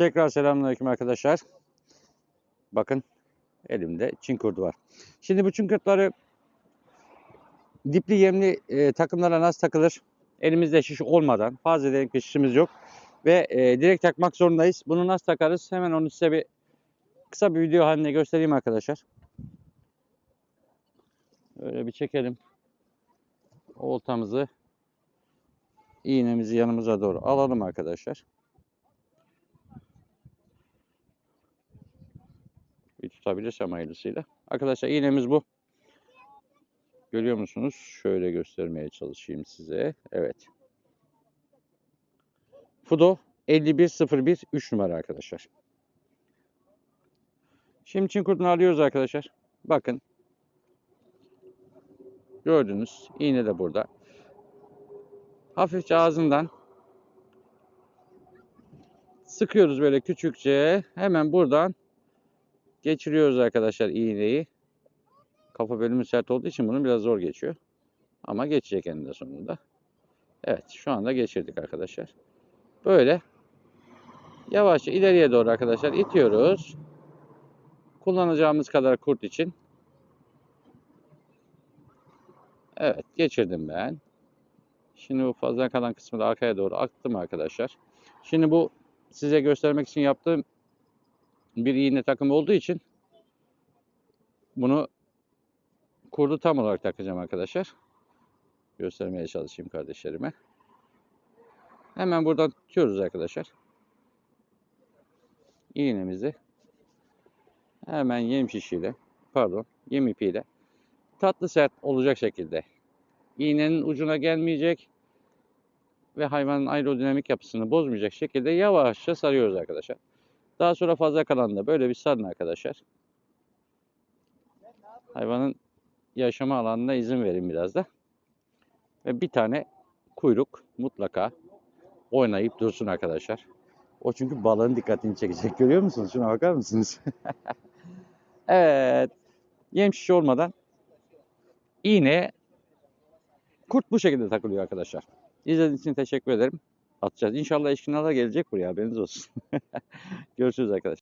Tekrar selamünaleyküm arkadaşlar. Bakın elimde çin kurdu var. Şimdi bu çin kurtları dipli yemli e, takımlara nasıl takılır? Elimizde şiş olmadan fazla delik şişimiz yok. Ve e, direkt takmak zorundayız. Bunu nasıl takarız? Hemen onu size bir kısa bir video halinde göstereyim arkadaşlar. Öyle bir çekelim. Oltamızı iğnemizi yanımıza doğru alalım arkadaşlar. Tutabilirsem hayırlısıyla. Arkadaşlar iğnemiz bu. Görüyor musunuz? Şöyle göstermeye çalışayım size. Evet. Fudo 5101 3 numara arkadaşlar. Şimdi çin kurtunu alıyoruz arkadaşlar. Bakın. Gördünüz. İğne de burada. Hafifçe ağzından sıkıyoruz böyle küçükçe. Hemen buradan geçiriyoruz arkadaşlar iğneyi. Kafa bölümü sert olduğu için bunun biraz zor geçiyor. Ama geçecek eninde sonunda. Evet şu anda geçirdik arkadaşlar. Böyle yavaşça ileriye doğru arkadaşlar itiyoruz. Kullanacağımız kadar kurt için. Evet geçirdim ben. Şimdi bu fazla kalan kısmı da arkaya doğru aktım arkadaşlar. Şimdi bu size göstermek için yaptığım bir iğne takımı olduğu için bunu kurdu tam olarak takacağım arkadaşlar. Göstermeye çalışayım kardeşlerime. Hemen buradan tutuyoruz arkadaşlar. İğnemizi hemen yem şişiyle pardon yem ipiyle tatlı sert olacak şekilde iğnenin ucuna gelmeyecek ve hayvanın aerodinamik yapısını bozmayacak şekilde yavaşça sarıyoruz arkadaşlar. Daha sonra fazla kalan da böyle bir sarın arkadaşlar. Hayvanın yaşama alanına izin verin biraz da. Ve bir tane kuyruk mutlaka oynayıp dursun arkadaşlar. O çünkü balığın dikkatini çekecek. Görüyor musunuz? Şuna bakar mısınız? evet. Yem şiş olmadan iğneye kurt bu şekilde takılıyor arkadaşlar. İzlediğiniz için teşekkür ederim. Atacağız. İnşallah eşkinalar gelecek buraya haberiniz olsun. Görüşürüz arkadaşlar.